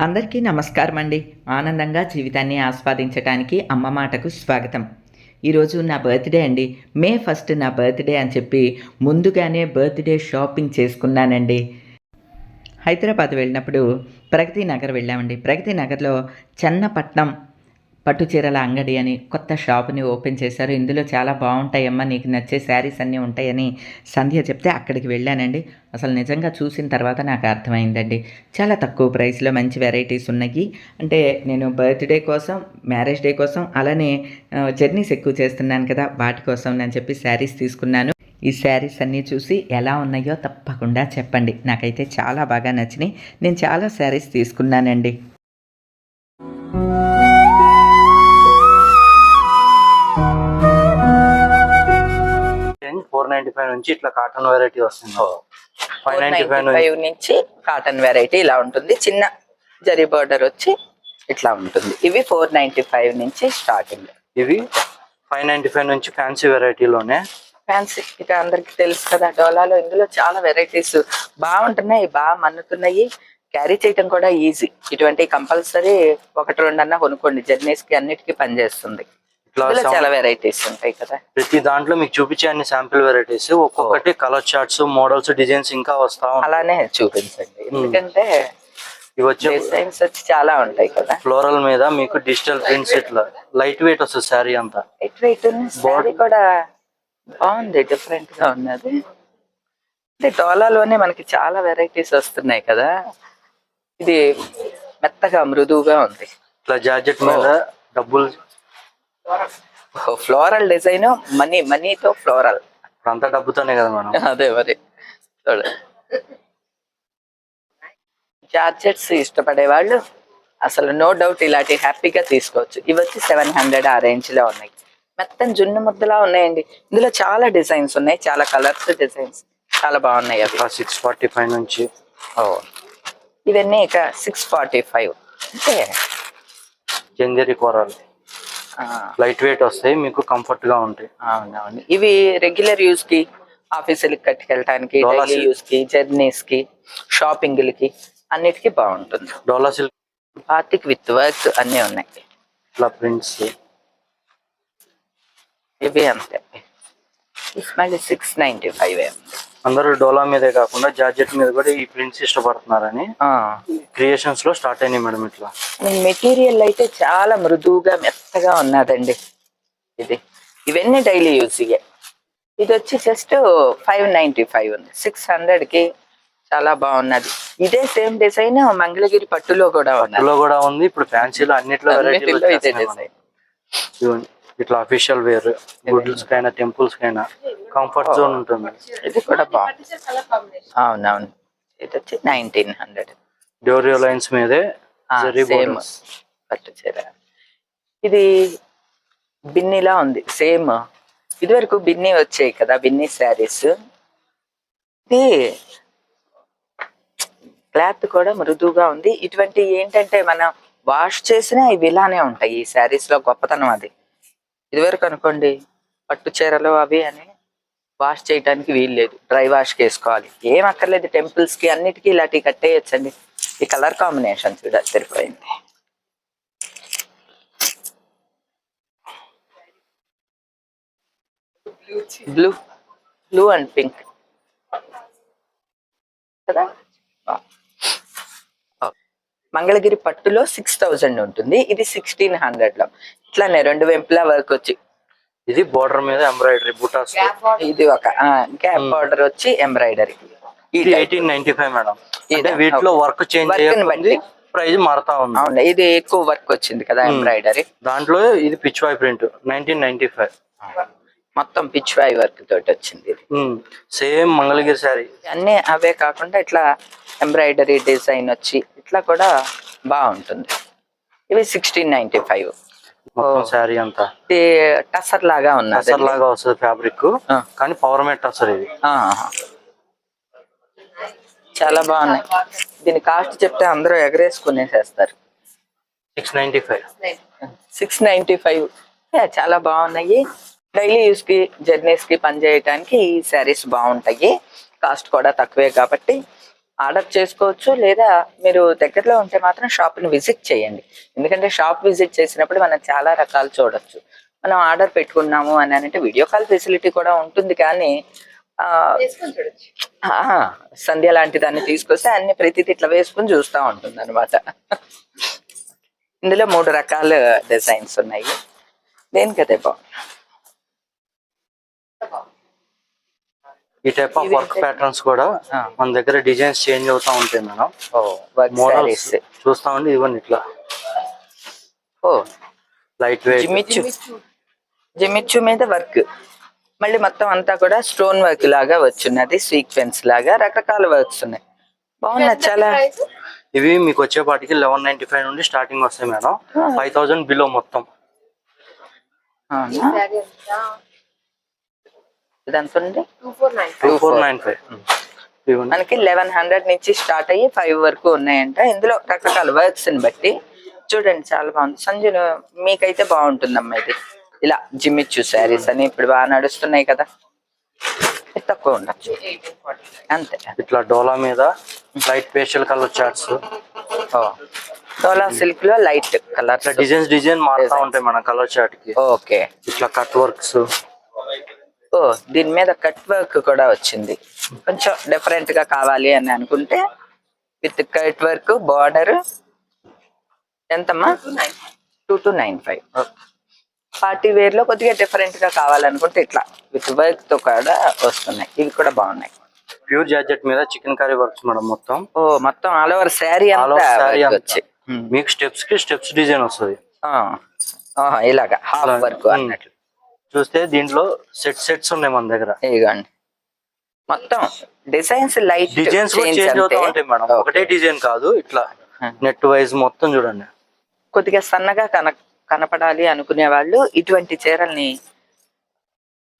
అందరికీ నమస్కారం అండి ఆనందంగా జీవితాన్ని ఆస్వాదించడానికి అమ్మ మాటకు స్వాగతం. ఈరోజు నా బర్త్డే అండి. మే ఫస్ట్ నా బర్త్డే అని చెప్పి ముందుగానే బర్త్డే షాపింగ్ చేసుకున్నానండి. హైదరాబాద్ వెళ్ళినప్పుడు ప్రగతి నగర్ వెళ్ళామండి. ప్రగతి నగర్లో చెన్నపట్నం పట్టు చీరల అంగడి అని కొత్త షాప్ని ఓపెన్ చేశారు. ఇందులో చాలా బాగుంటాయమ్మా నీకు నచ్చే శారీస్ అన్నీ ఉంటాయని సంధ్య చెప్తే అక్కడికి వెళ్ళానండి. అసలు నిజంగా చూసిన తర్వాత నాకు అర్థమైందండి. చాలా తక్కువ ప్రైస్లో మంచి వెరైటీస్ ఉన్నాయి. అంటే నేను బర్త్డే కోసం మ్యారేజ్ డే కోసం అలానే జర్నీస్ ఎక్కువ చేస్తున్నాను కదా వాటి కోసం నేను చెప్పి శారీస్ తీసుకున్నాను. ఈ శారీస్ అన్నీ చూసి ఎలా ఉన్నాయో తప్పకుండా చెప్పండి. నాకైతే చాలా బాగా నచ్చినాయి. నేను చాలా శారీస్ తీసుకున్నానండి. నైన్టీ ఫైవ్ నుంచి ఇట్లా కాటన్ వెరైటీ వస్తుంది. ఫైవ్ నైన్టీ ఫైవ్ 495 నుంచి. కాటన్ వెరైటీ ఇలా ఉంటుంది. చిన్న జరీ బోర్డర్ వచ్చి ఇట్లా ఉంటుంది. ఇవి ఫోర్ నైన్టీ ఫైవ్ నుంచి స్టార్టింగ్. ఇవి ఫైవ్ నైన్టీ ఫైవ్ నుంచి ఫ్యాన్సీ వెరైటీలోనే. ఫ్యాన్సీ. ఇక అందరికి తెలుసు కదా డోలాలో ఇందులో చాలా వెరైటీస్ బాగుంటున్నాయి బాగా మన్నుతున్నాయి. క్యారీ చేయటం కూడా ఈజీ. ఇటువంటి కంపల్సరీ ఒకటి రెండు అన్న కొనుక్కోండి. జర్నీస్కి అన్నిటికీ పనిచేస్తుంది. చాలా వెరైటీస్ ఉంటాయి కదా. ప్రతి దాంట్లో మీకు చూపించే అన్ని శాంపిల్ వెరైటీస్ ఒక్కొక్కటి కలర్ చార్ట్స్ మోడల్స్ డిజైన్స్ ఇంకా వస్తా అలానే చూపించండి. ఎందుకంటే ఇవి వచ్చే డిజైన్స్ వచ్చి చాలా ఉంటాయి కదా. ఫ్లోరల్ మీద మీకు డిజిటల్ ప్రింట్స్ ఇట్లా లైట్ వెయిట్ వస్తుంది శారీ అంతా. ఎట్ వెయిట్ బాడీ కూడా బాగుంది డిఫరెంట్గా ఉన్నది. అంటే డోలాలోనే మనకి చాలా వెరైటీస్ వస్తున్నాయి కదా. ఇది మెత్తగా మృదువుగా ఉంది. ఇట్లా జార్జెట్ మీద డబ్బులు ఫ్లోరల్ డిజైన్ మనీ మనీతో ఫ్లోరల్ అంతా డబ్బుతోనే కదా మేడం? అదే మరి. చూడ. జార్జెట్స్ ఇష్టపడే వాళ్ళు అసలు నో డౌట్ ఇలాంటి హ్యాపీగా తీసుకోవచ్చు. ఇవి వచ్చి సెవెన్ హండ్రెడ్ ఆ రేంజ్లో ఉన్నాయి. మొత్తం జున్ను ముద్దలా ఉన్నాయండి. ఇందులో చాలా డిజైన్స్ ఉన్నాయి. చాలా కలర్స్ డిజైన్స్ చాలా బాగున్నాయి అవి. ఇట్లా సిక్స్ ఫార్టీ ఫైవ్ నుంచి. ఇవన్నీ ఇక సిక్స్ ఫార్టీ ఫైవ్ అంటే చందేరి కూరలు లైట్ వెయిట్ వస్తాయి మీకు కంఫర్ట్గా ఉంటాయి. అవునవును ఇవి రెగ్యులర్ యూస్కి ఆఫీసులకి కట్టుకెళ్ళటానికి డోలా. యూస్కి జర్నీస్కి షాపింగ్లకి అన్నిటికీ బాగుంటుంది. డోలా సిల్క్. బాతిక్ విత్ వర్క్ అన్నీ ఉన్నాయి. ఇట్లా ప్రింట్స్ ఇవి అంతే. మళ్ళీ సిక్స్ నైన్టీ ఫైవ్ అందరూ డోలా మీదే కాకుండా జార్జెట్ మీద కూడా ఈ ప్రింట్స్ ఇష్టపడుతున్నారని క్రియేషన్స్లో స్టార్ట్ అయినాయి మేడం ఇట్లా. మెటీరియల్ అయితే చాలా మృదువుగా మెత్తగా ఉన్నదండి. ఇది. ఇవన్నీ డైలీ యూజ్ ఇది వచ్చి జస్ట్ ఫైవ్ నైన్టీ ఫైవ్ ఉంది. సిక్స్ హండ్రెడ్కి చాలా బాగున్నది. ఇదే సేమ్ డిజైన్ మంగళగిరి పట్టులో కూడా ఉన్నది. ఇందులో కూడా ఉంది. ఇప్పుడు ఫ్యాన్సీలో అన్నిట్లో ఇదే డిజైన్ ఇట్లా అఫీషియల్ వేర్ గుడ్స్ కైనా టెంపుల్స్ కైనా కంఫర్ట్ జోన్ ఉంటుంది. ఇది కూడా బాగుంది అవునవును. ఇది వచ్చి నైన్టీన్ హండ్రెడ్ డోరియో లైన్స్ మీదే సేమ్. పట్టు చీర. ఇది బిన్నీలా ఉంది సేమ్ ఇదివరకు బిన్నీ వచ్చాయి కదా బిన్నీ శారీస్ ఇది క్లాత్ కూడా మృదువుగా ఉంది. ఇటువంటి ఏంటంటే మనం వాష్ చేసినా ఇవి ఇలానే ఉంటాయి ఈ శారీస్లో గొప్పతనం అది. ఇదివరకు అనుకోండి పట్టు చీరలు అవి అని వాష్ చేయడానికి వీలు లేదు. డ్రై వాష్ వేసుకోవాలి ఏం అక్కర్లేదు టెంపుల్స్కి అన్నిటికీ ఇలాంటివి కట్టేయచ్చండి. ఈ కలర్ కాంబినేషన్ చూడ సరిపోయింది బ్లూ బ్లూ అండ్ పింక్ కదా? మంగళగిరి పట్టులో సిక్స్ థౌజండ్ ఉంటుంది. ఇది సిక్స్టీన్ హండ్రెడ్లో. ఇట్లానే రెండు వెంపులా వర్క్ వచ్చి ఇది బోర్డర్ మీద ఎంబ్రాయిడరీ బుటాస్. ఇది ఒక గ్యాప్ బార్డర్ వచ్చి ఎంబ్రాయిడరీ ఇది ఎయిటీన్ నైన్టీ ఫైవ్ మేడం అంటే ఇదా? వీటిలో వర్క్ చేంజ్ బట్టి. ప్రైస్ మారుతా ఉంది. అవును ఇది ఎక్కువ వర్క్ వచ్చింది కదా ఎంబ్రాయిడరీ దాంట్లో ఇది Pichwai print nineteen ninety five మొత్తం పిచ్ వై వర్క్ తోటి వచ్చింది ఇది. సేమ్ మంగళగిరి శారీ అన్నీ అవే కాకుండా ఇట్లా ఎంబ్రాయిడరీ డిజైన్ వచ్చి ఇట్లా కూడా బాగుంటుంది. ఇవి సిక్స్టీన్ నైన్టీ ఫైవ్ మొత్తం శారీ అంతా. టసర్ లాగా ఉన్నది. టసర్ లాగా వస్తుంది ఫ్యాబ్రిక్. కానీ పవర్ మెట్ టసర్ ఇది. చాలా బాగున్నాయి. దీని కాస్ట్ చెప్తే అందరూ ఎగరేసుకునేసేస్తారు six ninety five six ninety five చాలా బాగున్నాయి. డైలీ యూస్కి జర్నీస్కి పని చేయడానికి ఈ శారీస్ బాగుంటాయి. కాస్ట్ కూడా తక్కువే కాబట్టి ఆర్డర్ చేసుకోవచ్చు లేదా మీరు దగ్గరలో ఉంటే మాత్రం షాప్ని విజిట్ చేయండి. ఎందుకంటే షాప్ విజిట్ చేసినప్పుడు మనం చాలా రకాలు చూడొచ్చు. మనం ఆర్డర్ పెట్టుకున్నాము అని అంటే వీడియో కాల్ ఫెసిలిటీ కూడా ఉంటుంది కానీ సంధ్య లాంటి దాన్ని తీసుకొస్తే అన్ని ప్రతిది ఇట్లా వేసుకుని చూస్తూ ఉంటుంది అనమాట ఇందులో మూడు రకాల డిజైన్స్ ఉన్నాయి. దేనికదే బాగుంది? ఈ టైప్ ఆఫ్ వర్క్ ప్యాటర్న్స్ కూడా. మన దగ్గర డిజైన్స్ చేంజ్ అవుతా ఉంటాయి మేడం. మోడల్స్ సారీస్ చూస్తా ఉండి ఇవన్నీ ఇట్లా. ఓ లైట్ వెయిట్ జిమ్మిచ్చు మీద వర్క్ మళ్ళీ మొత్తం అంతా కూడా స్టోన్ వర్క్ లాగా వచ్చున్నది సీక్వెన్స్ లాగా రకరకాల వర్క్స్ ఉన్నాయి. బాగున్నది చాలా. ఇవి మీకు వచ్చేపాటికి లెవెన్ నైన్టీ ఫైవ్ నుండి స్టార్టింగ్ వస్తాయి మేడం. ఫైవ్ థౌసండ్ బిలో మొత్తం. అవునా? ఇదంతా ఉంది టూ ఫోర్ నైన్ ఫైవ్. ఇవన్నీ మనకి లెవెన్ హండ్రెడ్ నుంచి స్టార్ట్ అయ్యి ఫైవ్ వరకు ఉన్నాయంట. ఇందులో రకరకాల వర్క్స్ని బట్టి చూడండి చాలా బాగుంది. సంజయ్ మీకైతే బాగుంటుందమ్మా ఇది. ఇలా జిమ్మిచ్చు శారీస్ అని ఇప్పుడు బాగా నడుస్తున్నాయి కదా. తక్కువ ఉండొచ్చు. అంతే. ఇట్లా డోలా మీద లైట్ పేస్టల్ కలర్ చార్ట్స్. డోలా సిల్క్లో లైట్ కలర్ డిజైన్స్ డిజైన్ మారుతా ఉంటాయి మన కలర్ చార్ట్కి ఓకే. ఇట్లా కట్ వర్క్స్. ఓ దీని మీద కట్ వర్క్ కూడా వచ్చింది. కొంచెం డిఫరెంట్గా కావాలి అని అనుకుంటే విత్ కట్ వర్క్ బార్డర్ ఎంతమ్మా? Two to nine five party వేర్లో కొద్దిగా డిఫరెంట్గా కావాలనుకుంటే ఇట్లా విత్ వర్క్తో కూడా వస్తున్నాయి. ఇవి కూడా బాగున్నాయి. ప్యూర్ జార్జెట్ మీద చికెన్ కర్రీ వర్క్స్ మేడం మొత్తం. ఓ మొత్తం ఆల్ ఓవర్ శారీ. వచ్చి. మీకు స్టెప్స్కి స్టెప్స్ డిజైన్ వస్తుంది. ఇలాగా హాఫ్ వర్క్. అన్నట్లు. చూస్తే దీంట్లో సెట్ సెట్స్ ఉన్నాయి మన దగ్గర. ఇదిగోండి. మొత్తం డిజైన్స్ లైట్ డిజైన్స్ కూడా చేంజ్ అవుతా ఉంటాయి మేడం. ఒకటే డిజైన్ కాదు ఇట్లా. నెట్ వైజ్ మొత్తం చూడండి. కొద్దిగా సన్నగా కన కనపడాలి అనుకునే వాళ్ళు ఇటువంటి చీరల్ని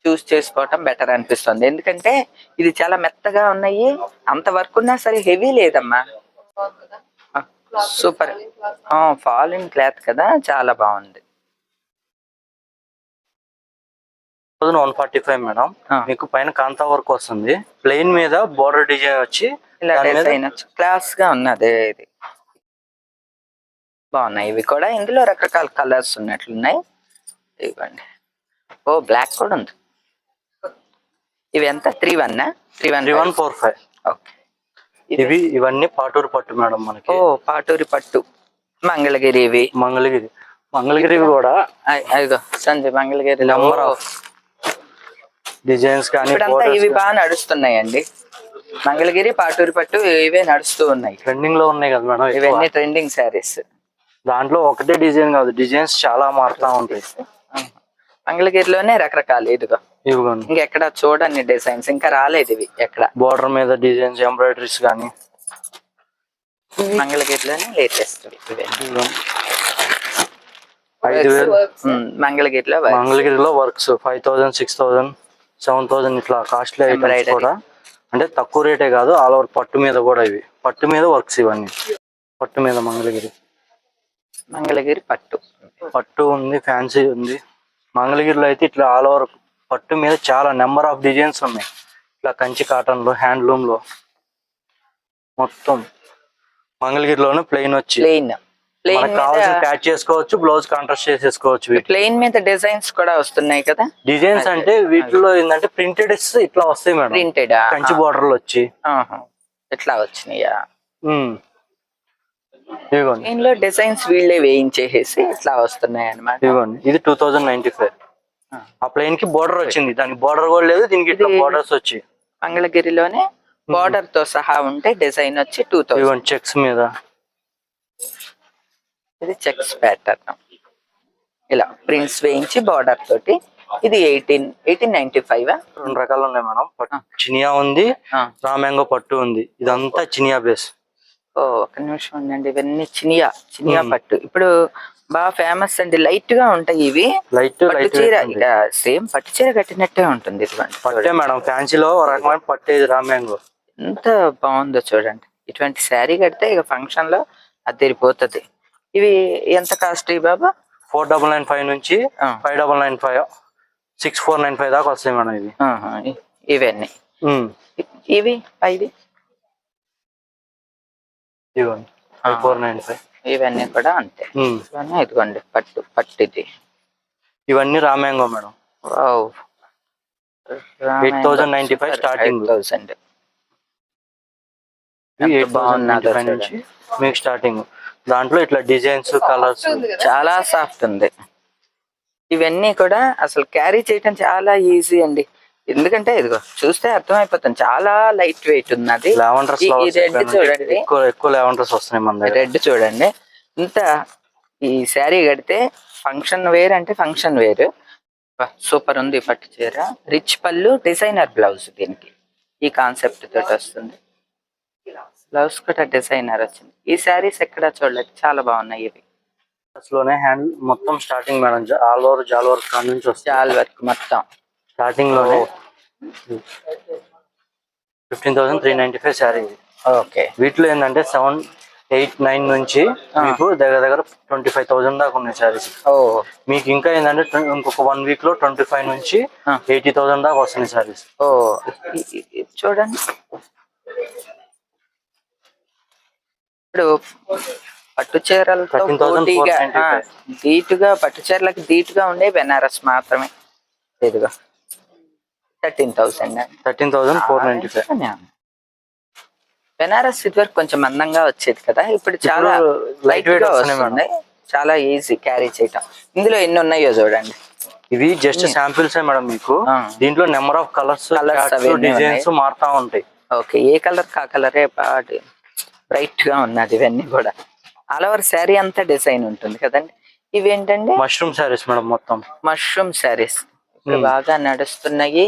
చూస్ చేసుకోవటం బెటర్ అనిపిస్తుంది. ఎందుకంటే ఇది చాలా మెత్తగా ఉన్నాయి. అంత వర్క్ ఉన్నా సరే హెవీ లేదమ్మా. సూపర్ ఫాలిన్ క్లాత్ కదా. చాలా బాగుంది. Thousand one forty five madam. మీకు పైన కాంతా వర్క్ వస్తుంది. ప్లెయిన్ మీద బోర్డర్ డిజైన్ వచ్చి క్లాస్గా ఉన్నది ఇది. బాగున్నాయి. ఇవి కూడా ఇందులో రకరకాల కలర్స్ ఉన్నట్లున్నాయి. ఇవ్వండి. ఓ బ్లాక్ కూడా ఉంది. ఇవి ఎంత? Three one three one three one four five. Okay. ఇవి ఇవన్నీ పాటూరు పట్టు మేడం మనకి. ఓ పాటూరి పట్టు. మంగళగిరి ఇవి. మంగళగిరి. మంగళగిరి కూడా అయ్యో Sanjay Mangalagiri number of designs కానీ ఇప్పుడంతా ఇవి బాగా నడుస్తున్నాయండి. మంగళగిరి పాటూరి పట్టు ఇవే నడుస్తూ ఉన్నాయి. ట్రెండింగ్లో ఉన్నాయి కదా మేడం. ఇవన్నీ ట్రెండింగ్ శారీస్ దాంట్లో ఒకటే డిజైన్ కాదు డిజైన్స్ చాలా మారుతా ఉంటాయి. మంగళగిరిలోనే రకరకాలు ఇదిగో. ఇవిగోండి. ఇంకెక్కడ చూడండి డిజైన్స్ ఇంకా రాలేదు ఇవి ఎక్కడ. బోర్డర్ మీద డిజైన్స్ ఎంబ్రాయిడరీస్ కానీ. మంగళగిరిలోనే లేటెస్ట్ ఇదిగోండి. ఐదు వేలు. మంగళగిరిలో. మంగళగిరిలో works five thousand six thousand seven thousand ఇట్లా కాస్ట్లీ ఐటమ్స్. కూడా. అంటే తక్కువ రేటే కాదు ఆల్ ఓవర్ పట్టు మీద కూడా ఇవి. పట్టు మీద వర్క్స్ ఇవన్నీ. పట్టు మీద మంగళగిరి. మంగళగిరి పట్టు. పట్టు ఉంది ఫ్యాన్సీ ఉంది. మంగళగిరిలో అయితే ఇట్లా ఆల్ ఓవర్ పట్టు మీద చాలా నెంబర్ ఆఫ్ డిజైన్స్ ఉన్నాయి. ఇట్లా కంచి కాటన్లో హ్యాండ్లూమ్లో. మొత్తం మంగళగిరిలోనే ప్లెయిన్ వచ్చి. ప్లెయిన్ కావాల్సిన ప్యాచ్ చేసుకోవచ్చు బ్లౌజ్ కాంట్రాస్ట్ చేసేసుకోవచ్చు ప్లెయిన్ మీద డిజైన్స్ కూడా వస్తున్నాయి కదా? డిజైన్స్ అంటే వీటిలో ఏంటంటే ప్రింటెడ్ ఇట్లా వస్తాయి మేడం. ప్రింటెడ్ కంచి బోర్డర్లు వచ్చి. ఎట్లా వచ్చినాయా. ఇదిగోండి. దీనిలో డిజైన్స్ వీళ్ళే వేయించేసేసి ఇట్లా వస్తున్నాయి ఇదిగోండి. ఇది టూ థౌజండ్ నైన్టీ ఫైవ్. ఆ. ప్లేన్కి బోర్డర్ వచ్చింది. దానికి బోర్డర్ కూడా లేదు దీనికి ఇట్లా బోర్డర్స్ వచ్చి. మంగళగిరిలోనే బార్డర్తో సహా ఉంటే డిజైన్ వచ్చి టూ థౌసండ్ చెక్స్ మీద. ఇది చెక్స్ ప్యాటర్న్ ఇలా ప్రింట్స్ వేయించి బార్డర్ తోటి ఇది ఎయిటీన్ ఎయిటీన్ నైన్టీ ఫైవ్ రెండు రకాలు ఉన్నాయి మేడం. చినియా ఉంది రామ్యాంగో పట్టు ఉంది. ఇదంతా చినియా బేస్ ఓ ఒక నిమిషం ఉండండి. ఇవన్నీ చినియా చినియా. పట్టు. ఇప్పుడు బాగా ఫేమస్ అండి. లైట్గా ఉంటాయి ఇవి. లైట్ పట్టు చీర సేమ్ పట్టు చీర కట్టినట్టే ఉంటుంది ఇటువంటి పట్టే మేడం. ఫ్యాన్సీలో ఒక రకమైన పట్టేది రామ్యాంగో ఎంత బాగుందో చూడండి. ఇటువంటి శారీ కడితే ఇక ఫంక్షన్లో అదిరిపోతుంది ఇవి ఎంత కాస్ట్ ఇవి బాబా? ఫోర్ డబల్ నైన్ ఫైవ్ నుంచి. Five double nine five six four nine five దాకా వస్తాయి మేడం ఇవి. ఇవన్నీ. ఇవి ఐదు ఫోర్ నైన్ ఫైవ్. ఇవన్నీ కూడా అంతే. ఇవన్నీ ఇదిగోండి పట్టు పట్టు ఇది ఇవన్నీ raw mango madam. Wow. 8,095 starting. Thousand eight thousand. బాగున్నదో five నుంచి మీకు స్టార్టింగ్. దాంట్లో ఇట్లా డిజైన్స్ కలర్స్ చాలా సాఫ్ట్ ఉంది. ఇవన్నీ కూడా అసలు క్యారీ చేయటం చాలా ఈజీ అండి. ఎందుకంటే ఇదిగో చూస్తే అర్థమైపోతుంది. చాలా లైట్ వెయిట్ ఉన్నది. లావెండర్స్ రెడ్ చూడండి. ఎక్కువ ఎక్కువ లావెండర్స్ వస్తున్నాయి మన దగ్గర. రెడ్ చూడండి. ఇంత ఈ శారీ కడితే ఫంక్షన్ వేర్ అంటే ఫంక్షన్ వేర్ సూపర్ ఉంది పట్టు చీర. రిచ్ పళ్ళు డిజైనర్ బ్లౌజ్ దీనికి. ఈ కాన్సెప్ట్ తోటి వస్తుంది. బ్లౌజ్ కూడా డిజైనర్ వచ్చింది. ఈ శారీస్ ఎక్కడ చూడలేదు. చాలా బాగున్నాయి ఇవి. లోనే హ్యాండ్ మొత్తం starting madam all over jaal work నుంచి వస్తుంది. చాలా వరకు మొత్తం. స్టార్టింగ్లోనే fifteen thousand three ninety five sari okay. వీటిలో ఏంటంటే సెవెన్ ఎయిట్ నైన్ నుంచి మీకు దగ్గర దగ్గర ట్వంటీ ఫైవ్ థౌసండ్ దాకా ఉన్నాయి శారీస్. ఓ. మీకు ఇంకా ఏంటంటే ఇంకొక వన్ వీక్లో ట్వంటీ ఫైవ్ నుంచి. ఎయిటీ థౌసండ్ దాకా వస్తున్నాయి శారీస్. చూడండి. ఇప్పుడు పట్టు చీరలతో 13,495. పోటీగా ఆ, ధీటుగా పట్టు చీరలకు ధీటుగా ఉండే బెనారస్ మాత్రమే. ఇదిగో thirteen thousand thirteen thousand four ninety five Benaras ఇదివరకు కొంచెం మందంగా వచ్చేది కదా ఇప్పుడు చాలా లైట్గా వస్తున్నాయి వస్తుంది. చాలా ఈజీ క్యారీ చేయటం. ఇందులో ఎన్ని ఉన్నాయో చూడంండి. ఇవి జస్ట్ శాంపిల్స్ మేడం మీకు. దీంట్లో నెంబర్ ఆఫ్ కలర్స్ ఎన్ని డిజైన్స్ మారుతా ఉంటాయి. ఓకే ఏ కలర్ కా కలరే బ్రైట్గా ఉన్నది ఇవన్నీ కూడా. ఆల్ ఓవర్ శారీ అంతా డిజైన్ ఉంటుంది కదండి. ఇవి ఏంటండి మష్రూమ్ శారీస్ మేడం మొత్తం. మష్రూమ్ శారీస్ ఇప్పుడు Hmm. బాగా నడుస్తున్నాయి.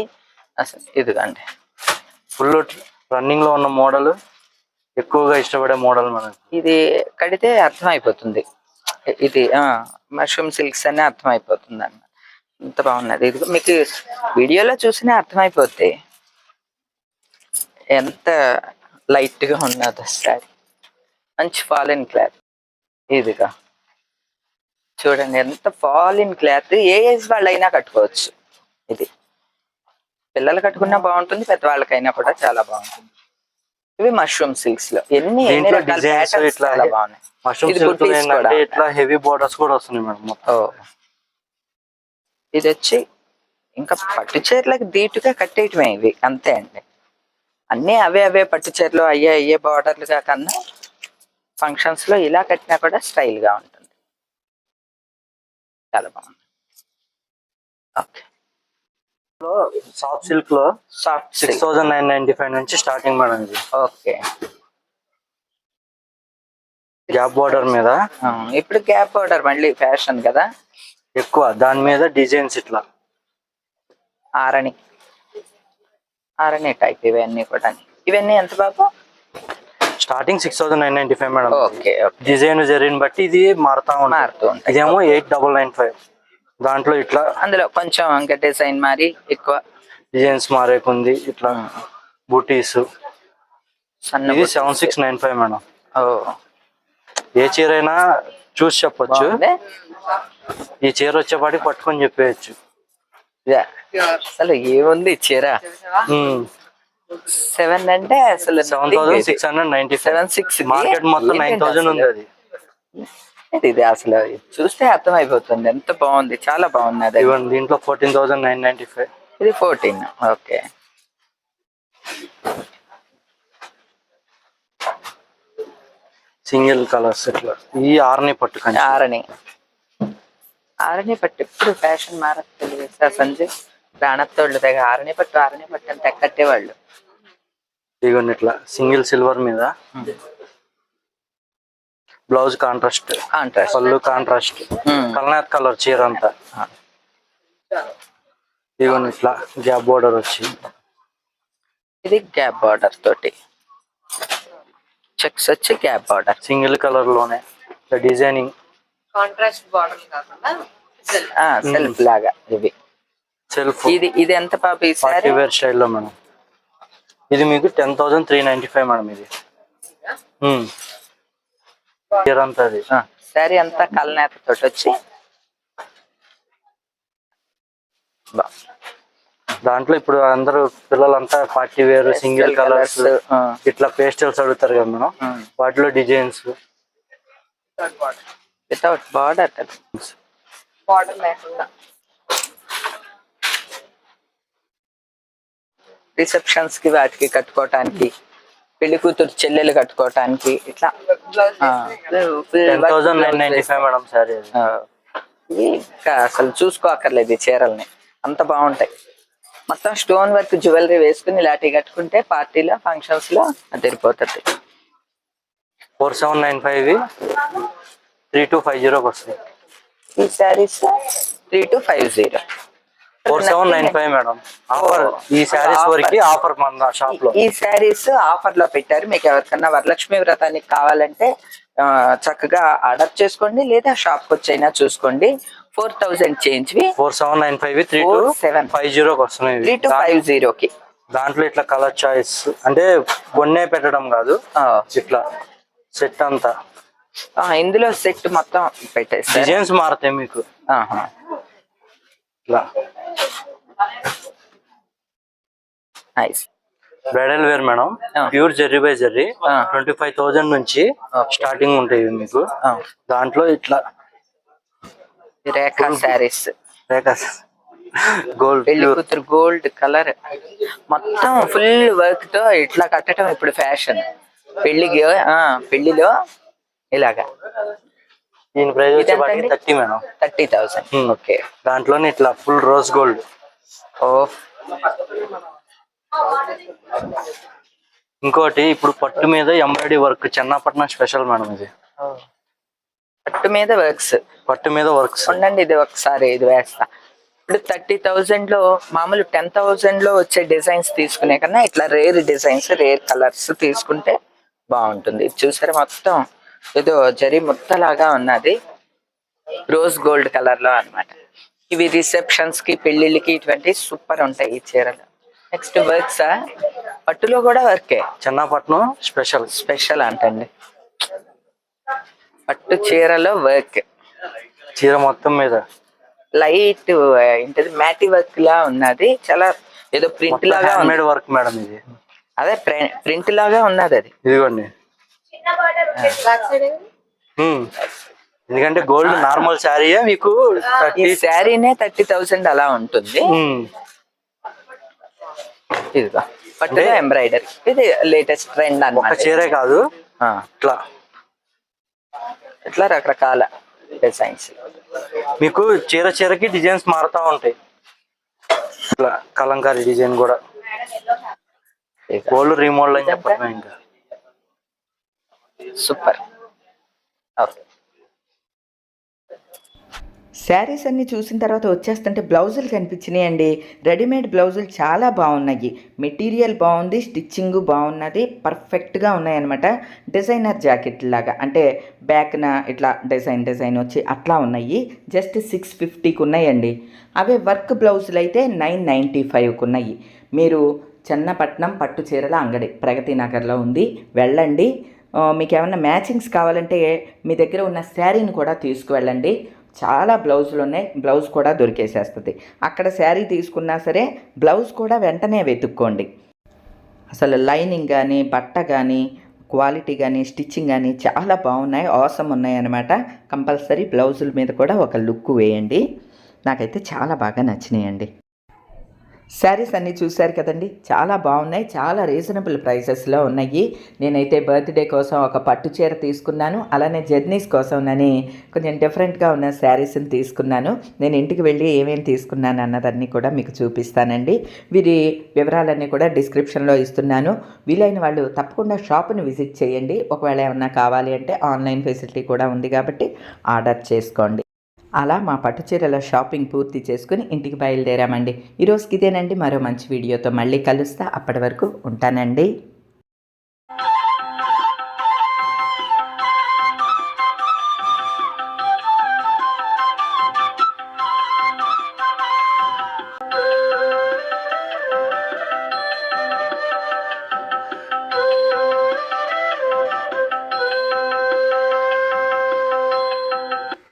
అసలు ఇదిగోండి. ఫుల్ రన్నింగ్లో ఉన్న మోడల్ ఎక్కువగా ఇష్టపడే మోడల్ మనకి. ఇది కడితే అర్థమైపోతుంది. ఇది మష్రూమ్ సిల్క్స్ అని అర్థమైపోతుంది అన్న ఇంత బాగున్నది. ఇది మీకు వీడియోలో చూసినా అర్థమైపోతాయి ఎంత లైట్గా ఉన్నది సారీ మంచి ఫాలిన్ క్లాత్ ఇదిగా. చూడండి ఎంత ఫాలిన్ క్లాత్ ఏ ఏజ్ వాళ్ళైనా కట్టుకోవచ్చు. ఇది. పిల్లలు కట్టుకున్నా బాగుంటుంది పెద్దవాళ్ళకైనా కూడా చాలా బాగుంటుంది. ఇవి మష్రూమ్ సిల్క్స్లో. ఎన్ని రకాల ఇట్లా చాలా బాగున్నాయి. మష్రూమ్ ఇది సిల్క్ booties ఏంటంటే కూడా. ఇట్లా హెవీ బోర్డర్స్ కూడా వస్తున్నాయి మేడం ఇది వచ్చి ఇంకా పట్టు చీరలకు ధీటుగా కట్టేయటమే ఇవి. అంతే అండి. అన్నీ అవే అవే పట్టు చీరలు అయ్యే అయ్యే బార్డర్లుగా కన్నా ఫంక్షన్స్లో ఇలా కట్టినా కూడా స్టైల్గా ఉంటుంది. చాలా బాగుంది. ఓకే సాఫ్ట్ సిల్క్లో soft six thousand nine ninety five నుంచి స్టార్టింగ్ మేడం ఇది. ఓకే గ్యాప్ బోర్డర్ మీద? ఇప్పుడు గ్యాప్ బార్డర్ మళ్ళీ ఫ్యాషన్ కదా? ఎక్కువ దాని మీద డిజైన్స్ ఇట్లా. ఆరణి ఆరణి టైప్ ఇవన్నీ కూడా. ఇవన్నీ ఎంత బాబు? Starting six thousand nine ninety five madam okay design జరిగిన బట్టి ఇది మారుతా ఉంటుంది. మారుతూ ఉంటాయి ఇదేమో ఎయిట్ డబల్ నైన్ ఫైవ్ దాంట్లో ఇట్లా అందులో కొంచెం ఇంకా డిజైన్ మారి ఎక్కువ. డిజైన్స్ మారేకుంది ఇట్లా బూటీస్. ఇది seven six nine five madam ఏ చీర అయినా చూసి చెప్పొచ్చు. ఈ చీర వచ్చేపాటికి పట్టుకొని చెప్పేయచ్చు. అసలు ఏముంది చీర? సెవెన్ అంటే అసలు seven thousand six hundred ninety seven six market మొత్తం నైన్ థౌసండ్ ఉంది అది. ఇది అసలు? చూస్తే అర్థమైపోతుంది. ఎంత బాగుంది? చాలా బాగుంది అది. ఇవ్వండి దీంట్లో fourteen thousand nine ninety five ఇది ఫోర్టీన్ ఓకే. సింగిల్ కలర్స్ ఇట్లా. ఈ ఆర్ని పట్టుకొని. ఆరణి ఆరణి పట్టు. ఎప్పుడు ఫ్యాషన్ మారదు తెలుసా సంజయ్? రాణత్తోళ్ళు దగ్గర ఆరణి పట్టు ఆరణి పట్టు అంటే కట్టేవాళ్ళు. ఇదిగోండి ఇట్లా సింగిల్ సిల్వర్ మీద బ్లౌజ్ కాంట్రాస్ట్ కాంట్రాస్ట్. పళ్ళు కాంట్రాస్ట్ కల్నాథ్ కలర్ చీర అంతా. ఇదిగోండి ఇట్లా గ్యాప్ బోర్డర్ వచ్చి. ఇది గ్యాప్ బార్డర్ తోటి. చెక్స్ వచ్చి గ్యాప్ బార్డర్. సింగిల్ కలర్లోనే డిజైనింగ్. కాంట్రాస్ట్ బార్డర్ కాకుండా సెల్ఫ్ సెల్ఫ్ లాగా ఇవి. సెల్ఫ్ ఇది ఇది ఎంత పాప పార్టీ వేర్ స్టైల్లో మేడం. ఇది మీకు ten thousand three ninety five madam ఇది. చీర అంతా అది. సారీ అంతా కలనేత తోటి వచ్చి దాంట్లో ఇప్పుడు అందరూ పిల్లలంతా పార్టీ వేర్ సింగిల్ కలర్స్ ఇట్లా పేస్టల్స్ అడుగుతారు కదా మనం వాటిలో డిజైన్స్. వితౌట్ బార్డర్ బార్డర్ లేకుండా. రిసెప్షన్స్కి వాటికి కట్టుకోవటానికి పెళ్ళి కూతురు చెల్లెలు కట్టుకోవటానికి ఇట్లా. ఇంకా అసలు చూసుకోక్కర్లేదు ఈ చీరల్ని. అంత బాగుంటాయి. మొత్తం స్టోన్ వర్క్ జ్యువెలరీ వేసుకుని ఇలాంటివి కట్టుకుంటే పార్టీలో ఫంక్షన్స్లో అదిరిపోతుంది four seven nine five three two five జీరోకి వస్తాయి ఈ saris three two five zero four seven nine five madam offer ఈ శారీస్. వరకు ఆఫర్ మన షాప్లో. ఈ శారీస్ ఆఫర్లో పెట్టారు. మీకు ఎవరికన్నా వరలక్ష్మి వ్రతానికి కావాలంటే చక్కగా ఆర్డర్ చేసుకోండి. లేదా షాప్కి వచ్చైనా చూసుకోండి. Four thousand change four seven nine five three two seven. Five జీరోకి వస్తున్నాయి త్రీ. టు ఫైవ్ జీరోకి దాంట్లో ఇట్లా కలర్ చాయిస్ అంటే కొన్నే పెట్టడం కాదు. ఇట్లా సెట్ అంతా. ఇందులో సెట్ మొత్తం పెట్టేస్తారు. డిజైన్స్ మారుతాయి మీకు. ఆహా. ఇట్లా. Nice bridal wear madam. Pure zari by zari. Twenty five thousand నుంచి. స్టార్టింగ్ ఉంటాయి మీకు. దాంట్లో ఇట్లా రేఖా శారీస్. గోల్డ్ పెళ్ళి ప్యూర్ కూతురు గోల్డ్ కలర్ మొత్తం ఫుల్ వర్క్తో ఇట్లా కట్టడం ఇప్పుడు ఫ్యాషన్ పెళ్ళికి పెళ్ళిలో ఇలాగా. దీని price? Thirty madam. Thirty thousand. Okay. దాంట్లోనే ఇట్లా ఫుల్ రోజ్ గోల్డ్ ఓ ఇంకోటి ఇప్పుడు పట్టు మీద embroidery work Chennapatnam special madam ఇది. పట్టు మీద వర్క్స్. పట్టు మీద వర్క్స్. ఉండండి ఇది ఒకసారి ఇది వేస్తా. ఇప్పుడు థర్టీ థౌజండ్లో మామూలు టెన్ థౌజండ్లో వచ్చే డిజైన్స్ తీసుకునే కన్నా ఇట్లా రేర్ డిజైన్స్ రేర్ కలర్స్ తీసుకుంటే బాగుంటుంది. ఇది చూసారా మొత్తం? ఏదో జరి ముత్తలాగా ఉన్నది. రోజ్ గోల్డ్ కలర్లో అన్నమాట. ఇవి రిసెప్షన్స్కి పెళ్ళిళ్ళకి ఇటువంటి సూపర్ ఉంటాయి ఈ చీరలు. నెక్స్ట్ వర్క్స్ పట్టులో కూడా వర్కే చెన్నాపట్నం స్పెషల్ స్పెషల్ అంటండి. పట్టు చీరలో వర్క్ చీర మొత్తం మీద? లైట్ ఏంటది? మ్యాటి వర్క్ లా ఉన్నది. చాలా ఏదో ప్రింట్ లాగా హ్యాండ్ ఉంది. మేడ్ వర్క్ మేడం ఇది. అదే ప్రింట్ లాగా ఉన్నది అది. ఇదిగోండి. ఎందుకంటే గోల్డ్ నార్మల్ శారీయే మీకు ఈ శారీనే థర్టీ థౌసండ్ అలా ఉంటుంది. ఇదిగో ఎంబ్రాయిడరీ. ఇది లేటెస్ట్ ట్రెండ్ ఒక అన్నమాట చీరే కాదు. ఇట్లా. ఇట్లా రకరకాల డిజైన్స్. మీకు చీర చీరకి డిజైన్స్ మారుతా ఉంటాయి. ఇట్లా కలంకారీ డిజైన్ కూడా. గోల్డ్ రీమోడల్ అని చెప్పడమే ఇంకా. సూపర్. ఓకే. శారీస్ అన్ని చూసిన తర్వాత వచ్చేస్తుంటే బ్లౌజులు కనిపించినాయండి. రెడీమేడ్ బ్లౌజులు చాలా బాగున్నాయి. మెటీరియల్ బాగుంది స్టిచ్చింగ్ బాగున్నది పర్ఫెక్ట్గా ఉన్నాయన్నమాట. డిజైనర్ జాకెట్ లాగా అంటే బ్యాక్న ఇట్లా డిజైన్ డిజైన్ వచ్చి అట్లా ఉన్నాయి. జస్ట్ సిక్స్ ఫిఫ్టీకి ఉన్నాయండి. అవే వర్క్ బ్లౌజులు అయితే నైన్ నైంటీ ఫైవ్కి ఉన్నాయి. మీరు చెన్నపట్నం పట్టు చీరల అంగడి ప్రగతి నగర్లో ఉంది. వెళ్ళండి. మీకు ఏమైనా మ్యాచింగ్స్ కావాలంటే మీ దగ్గర ఉన్న శారీని కూడా తీసుకువెళ్ళండి. చాలా బ్లౌజులు ఉన్నాయి బ్లౌజ్ కూడా దొరికేసేస్తుంది. అక్కడ శారీ తీసుకున్నా సరే బ్లౌజ్ కూడా వెంటనే వెతుక్కోండి. అసలు లైనింగ్ కానీ బట్ట కానీ క్వాలిటీ కానీ స్టిచ్చింగ్ కానీ చాలా బాగున్నాయి అవసరం ఉన్నాయి అనమాట కంపల్సరీ బ్లౌజుల మీద కూడా ఒక లుక్ వేయండి. నాకైతే చాలా బాగా నచ్చినాయండి. శారీస్ అన్నీ చూశారు కదండి. చాలా బాగున్నాయి. చాలా రీజనబుల్ ప్రైసెస్లో ఉన్నాయి. నేనైతే బర్త్డే కోసం ఒక పట్టు చీర తీసుకున్నాను. అలానే జర్నీస్ కోసం నని కొంచెం డిఫరెంట్గా ఉన్న శారీస్ని తీసుకున్నాను. నేను ఇంటికి వెళ్ళి ఏమేమి తీసుకున్నాను అన్నదన్నీ కూడా మీకు చూపిస్తానండి. వీరి వివరాలన్నీ కూడా డిస్క్రిప్షన్లో ఇస్తున్నాను. వీలైన వాళ్ళు తప్పకుండా షాప్ని విజిట్ చేయండి. ఒకవేళ ఏమన్నా కావాలి అంటే ఆన్లైన్ ఫెసిలిటీ కూడా ఉంది కాబట్టి ఆర్డర్ చేసుకోండి. అలా మా పట్టుచీరల షాపింగ్ పూర్తి చేసుకుని ఇంటికి బయలుదేరామండి. ఈరోజుకి ఇదేనండి మరో మంచి వీడియోతో మళ్ళీ కలుస్తా. అప్పటి వరకు ఉంటానండి.